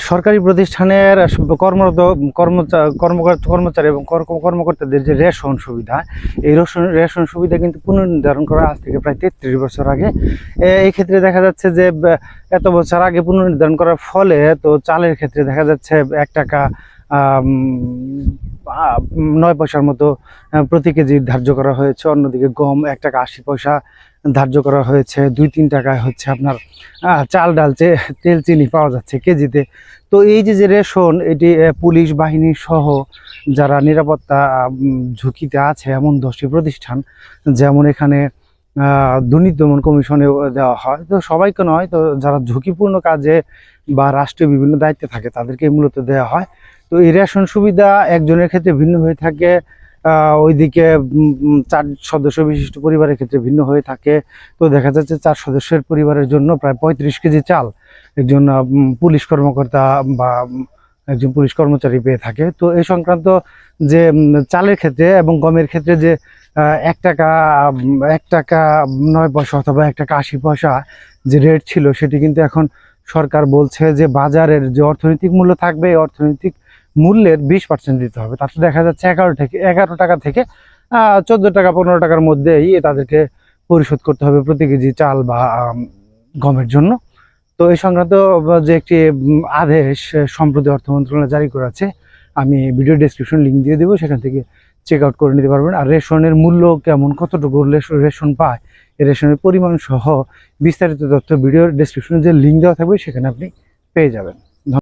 সরকারি প্রতিষ্ঠানের কর্মরত কর্মচা- কর্মচারী এবং কর্ম- কর্মকর্তাদের যে রেশন সুবিধা, এই রেশন রেশন সুবিধা কিন্তু পুনর্নির্ধারণ করা আজ থেকে প্রায় তেত্রিশ বছর আগে। এই ক্ষেত্রে দেখা যাচ্ছে যে এত বছর আগে পুনর্নির্ধারণ করার ফলে তো চালের ক্ষেত্রে দেখা যাচ্ছে এক টাকা নয় পয়সার মতো প্রতি কেজি ধার্য করা হয়েছে। অন্যদিকে গম এক টাকা আশি পয়সা ধার্য করা হয়েছে। দুই তিন টাকায় হচ্ছে আপনার চাল ডাল তেল, চিনি পাওয়া যাচ্ছে কেজিতে। তো এই যে যে রেশন, এটি পুলিশ বাহিনী সহ যারা নিরাপত্তা ঝুঁকিতে আছে এমন দশটি প্রতিষ্ঠান, যেমন এখানে দুর্নীতি দমন কমিশনেও দেওয়া হয়। তো সবাইকে নয়, তো যারা ঝুঁকিপূর্ণ কাজে বা রাষ্ট্রীয় বিভিন্ন দায়িত্বে থাকে তাদেরকে মূলত দেওয়া হয়। তো এই রেশন সুবিধা একজনের ক্ষেত্রে ভিন্ন হয়ে থাকে। ওইদিকে চার সদস্য বিশিষ্ট পরিবারের ক্ষেত্রে ভিন্ন হয়ে থাকে। তো দেখা যাচ্ছে চার সদস্যের পরিবারের জন্য প্রায় পঁয়ত্রিশ কেজি চাল একজন পুলিশ কর্মকর্তা বা একজন পুলিশ কর্মচারী পেয়ে থাকে। তো এই সংক্রান্ত যে চালের ক্ষেত্রে এবং গমের ক্ষেত্রে যে এক টাকা এক টাকা নয় পয়সা অথবা এক টাকা আশি পয়সা যে রেট ছিল, সেটি কিন্তু এখন সরকার বলছে যে বাজারের যে অর্থনৈতিক মূল্য থাকবে, এই অর্থনৈতিক মূল্যের বিশ পার্সেন্ট দিতে হবে। তাতে দেখা যাচ্ছে এগারো থেকে, এগারো টাকা থেকে চোদ্দ টাকা, পনেরো টাকার মধ্যেই তাদেরকে পরিশোধ করতে হবে প্রতি কেজি চাল বা গমের জন্য। তো এই সংক্রান্ত যে একটি আদেশ, সম্প্রতি অর্থ মন্ত্রণালয় জারি করেছে, আমি ভিডিও ডেসক্রিপশন লিঙ্ক দিয়ে দেবো, সেখান থেকে চেক আউট করে নিতে পারবেন। আর রেশনের মূল্য কেমন, কতটুকু রেশ- রেশন পায় রেশনের পরিমাণ সহ বিস্তারিত তথ্য ভিডিও ডেসক্রিপশনে যে লিঙ্ক দেওয়া থাকবে, সেখানে আপনি পেয়ে যাবেন।